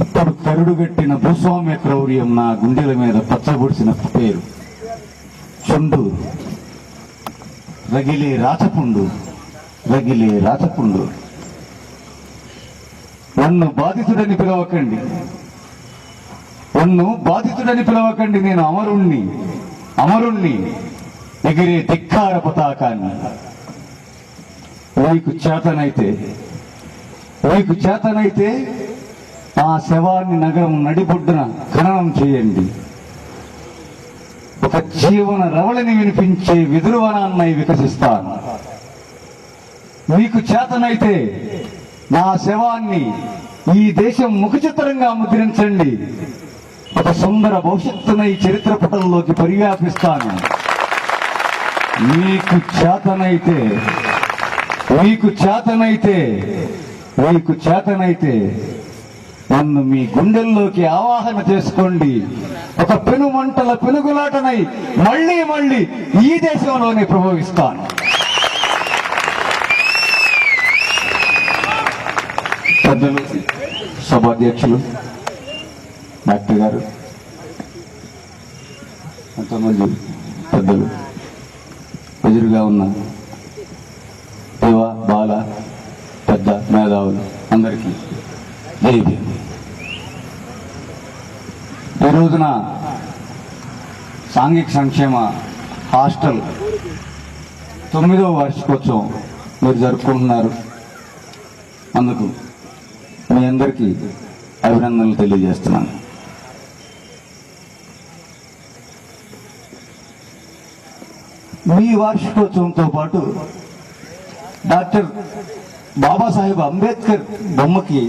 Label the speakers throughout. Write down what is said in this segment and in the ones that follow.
Speaker 1: ఇప్పుడు కరుడుగట్టిన భూస్వామ్య క్రౌర్యం నా గుండెల మీద పచ్చబొడిసిన పేరు. చుండు. రగిలే రాచపుండు. రగిలే రాచపుండు. నన్ను బాధితుడని పిలవకండి. నన్ను బాధితుడని పిలవకండి నేను అమరుణ్ణి. అమరుణ్ణి. ఎగిరే ధిక్కార పతాకాన్ని. మీకు చేతనైతే. మీకు చేతనైతే ఆ శవాన్ని నగరం నడిబొడ్డున ఖననం చేయండి. ఒక జీవన రవళిని వినిపించే విదురువనాన్నై వికసిస్తాను. మీకు చేతనైతే నా శవాన్ని ఈ దేశం ముఖచిత్రంగా ముద్రించండి. ఒక సుందర భవిష్యత్తునై చరిత్ర పటంలోకి పరివ్యాపిస్తాను మీకు చేతనైతే మీకు చేతనైతే మీకు చేతనైతే నన్ను మీ గుండెల్లోకి ఆవాహన చేసుకోండి. ఒక పెనుమంటల పెనుగులాటనై మళ్ళీ మళ్ళీ ఈ దేశంలోనే ప్రభవిస్తాను పెద్దలు సభాధ్యక్షులు డాక్టర్ గారు ఎంతోమంది పెద్దలు ఎదురుగా ఉన్న యువ బాల పెద్ద మేధావులు అందరికీ జై రోజున సాంఘిక సంక్షేమ హాస్టల్ తొమ్మిదవ వార్షికోత్సవం మీరు జరుపుకుంటున్నారు. అందుకు మీ అందరికీ అభినందనలు తెలియజేస్తున్నాను. మీ వార్షికోత్సవంతో పాటు డాక్టర్ బాబాసాహెబ్ అంబేద్కర్ బొమ్మకి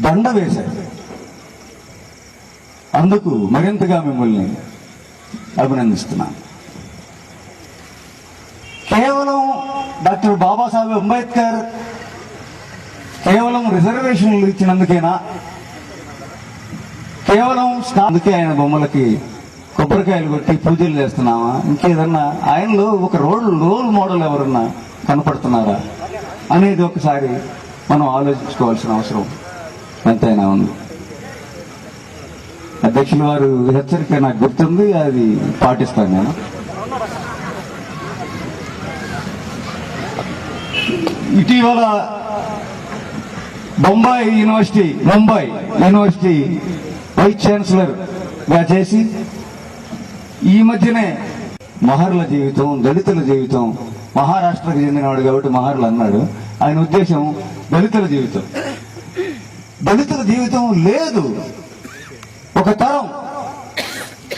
Speaker 1: దండ వేశారు. అందుకు మరింతగా మిమ్మల్ని అభినందిస్తున్నాను. కేవలం డాక్టర్ బాబాసాహెబ్ అంబేద్కర్ కేవలం రిజర్వేషన్లు ఇచ్చినందుకేనా? కేవలం స్కా- అందుకే ఆయన బొమ్మలకి కొబ్బరికాయలు కొట్టి పూజలు చేస్తున్నామా ఇంకేదన్నా ఆయనలో ఒక రోల్ రోల్ మోడల్ ఎవరన్నా కనపడుతున్నారా? అనేది ఒకసారి మనం ఆలోచించుకోవాల్సిన అవసరం ఎంతైనా ఉంది. అధ్యక్షుల వారు హెచ్చరిక నాకు గుర్తుంది అది పాటిస్తాను నేను. ఇటీవల Bombay university Mumbai university vice ఛాన్సలర్గా చేసి ఈ మధ్యనే మహర్ల జీవితం దళితుల జీవితం మహారాష్ట్రకు చెందినవాడు కాబట్టి మహర్లు అన్నాడు. ఆయన ఉద్దేశం దళితుల జీవితం. దళితుల జీవితం లేదు. ఒక తరం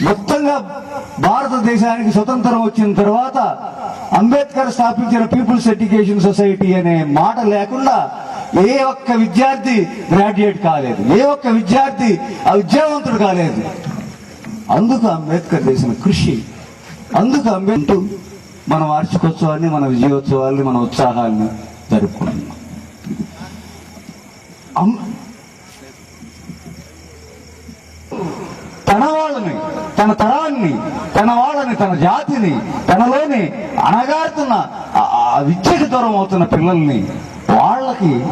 Speaker 1: మొత్తంగా భారతదేశానికి స్వతంత్రం వచ్చిన తర్వాత అంబేద్కర్ స్థాపించిన పీపుల్స్ ఎడ్యుకేషన్ సొసైటీ అనే మాట లేకుండా ఏ ఒక్క విద్యార్థి గ్రాడ్యుయేట్ కాలేదు. ఏ ఒక్క విద్యార్థి ఆ విద్యావంతుడు కాలేదు. అందుకు అంబేద్కర్ చేసిన కృషి. అందుకు అంబేద్కర్ మన వార్షికోత్సవాన్ని మన విజయోత్సవాల్ని మన ఉత్సాహాన్ని జరుపుకుంటున్నాం అం- తన వాళ్ళని తన తరాన్ని తన వాళ్ళని తన జాతిని తనలోని అణగారుతున్న ఆ- విద్యకు దూరం అవుతున్న పిల్లల్ని వాళ్ళకి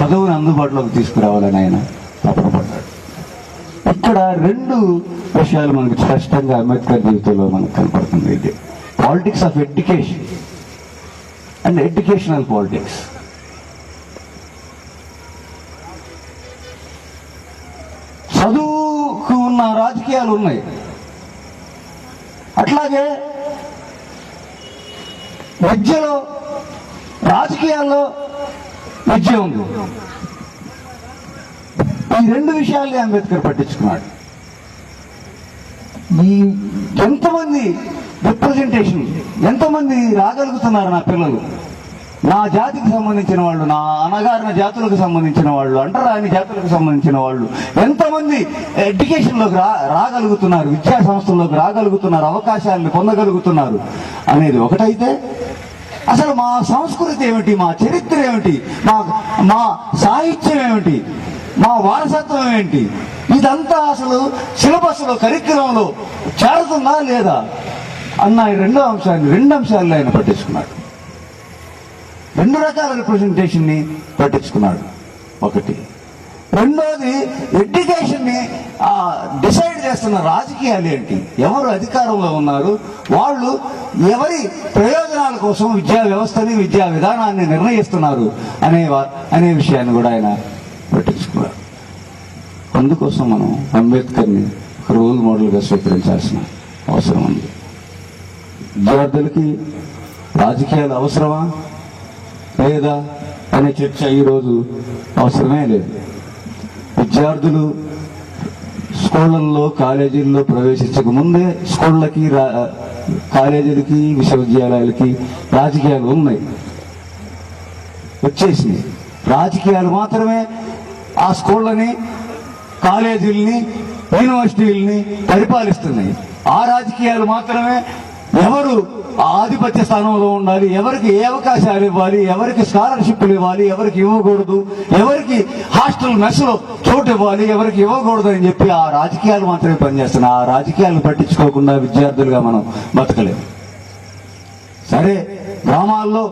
Speaker 1: చదువుని అందుబాటులోకి తీసుకురావాలని ఆయన తప్పనపడ్డాడు ఇక్కడ రెండు విషయాలు మనకు స్పష్టంగా అంబేద్కర్ జీవితంలో మనకు కనపడుతుంది. ఇది politics of education and educational politics. చదువుకు ఉన్న రాజకీయాలు ఉన్నాయి. అట్లాగే విద్యలో రాజకీయాల్లో విద్య ఉంది. ఈ రెండు విషయాల్ని అంబేద్కర్ పట్టించుకున్నాడు. ఈ ఎంతమంది రిప్రజెంటేషన్ ఎంతమంది రాగలుగుతున్నారు నా పిల్లలు? నా జాతికి సంబంధించిన వాళ్ళు నా అనగారిన జాతులకు సంబంధించిన వాళ్ళు అంటరాని జాతులకు సంబంధించిన వాళ్ళు ఎంతమంది ఎడ్యుకేషన్లోకి రా రాగలుగుతున్నారు విద్యా సంస్థల్లోకి రాగలుగుతున్నారు అవకాశాలను పొందగలుగుతున్నారు అనేది ఒకటైతే అసలు మా సంస్కృతి ఏమిటి మా చరిత్ర ఏమిటి మా మా సాహిత్యం ఏమిటి మా వారసత్వం ఏంటి ఇదంతా అసలు సిలబస్లో కరిక్రమంలో చేరుతుందా లేదా అన్న ఈ రెండో అంశాన్ని రెండు అంశాల్లో ఆయన పట్టించుకున్నాడు రెండు రకాల రిప్రజెంటేషన్ని పట్టించుకున్నాడు ఒకటి. రెండోది ఎడ్యుకేషన్ని డిసైడ్ చేస్తున్న రాజకీయాలు ఏంటి? ఎవరు అధికారంలో ఉన్నారు? వాళ్ళు ఎవరి ప్రయోజనాల కోసం విద్యా వ్యవస్థని విద్యా విధానాన్ని నిర్ణయిస్తున్నారు అనే అనే విషయాన్ని కూడా ఆయన పట్టించుకున్నారు అందుకోసం మనం అంబేద్కర్ని రోల్ మోడల్గా స్వీకరించాల్సిన అవసరం ఉంది. విద్యార్థులకి రాజకీయాలు అవసరమా? లేదా అనే చర్చ ఈరోజు అవసరమే లేదు. విద్యార్థులు స్కూళ్ళల్లో కాలేజీల్లో ప్రవేశించక ముందే స్కూళ్ళకి రా- కాలేజీలకి విశ్వవిద్యాలయాలకి రాజకీయాలు ఉన్నాయి. వచ్చేసింది రాజకీయాలు మాత్రమే ఆ స్కూళ్ళని కాలేజీలని యూనివర్సిటీలని పరిపాలిస్తున్నాయి. ఆ రాజకీయాలు మాత్రమే ఎవరు ఆధిపత్య స్థానంలో ఉండాలి ఎవరికి ఏ అవకాశాలు ఇవ్వాలి ఎవరికి స్కాలర్షిప్లు ఇవ్వాలి ఎవరికి ఇవ్వకూడదు ఎవరికి హాస్టల్ మెస్లో చోటు ఇవ్వాలి ఎవరికి ఇవ్వకూడదు అని చెప్పి ఆ రాజకీయాలు మాత్రమే పనిచేస్తున్నాయి ఆ రాజకీయాలు పట్టించుకోకుండా విద్యార్థులుగా మనం బతకలేము. సరే గ్రామాల్లో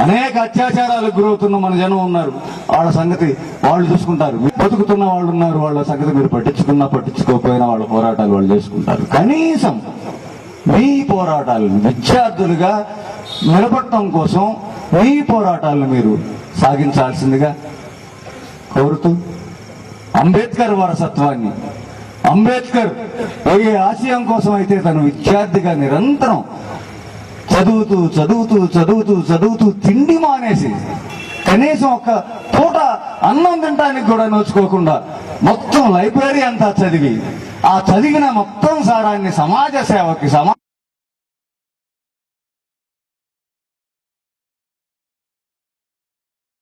Speaker 1: అనేక అత్యాచారాలకు గురవుతున్న మన జనం ఉన్నారు. వాళ్ళ సంగతి వాళ్ళు చూసుకుంటారు. బతుకుతున్న వాళ్ళు ఉన్నారు. వాళ్ళ సంగతి మీరు పట్టించుకున్నా పట్టించుకోకపోయినా వాళ్ళ పోరాటాలు వాళ్ళు చేసుకుంటారు. కనీసం మీ పోరాటాలను విద్యార్థులుగా నిలబడటం కోసం మీ పోరాటాలను మీరు సాగించాల్సిందిగా కోరుతూ అంబేద్కర్ వారసత్వాన్ని అంబేద్కర్ ఏ ఆశయం కోసం అయితే తను విద్యార్థిగా నిరంతరం చదువుతూ చదువుతూ చదువుతూ చదువుతూ తిండి మానేసి కనీసం ఒక పూట అన్నం తినడానికి కూడా నోచుకోకుండా మొత్తం లైబ్రరీ అంతా చదివి ఆ చదివిన మొత్తం సారాన్ని సమాజ సేవకి సమా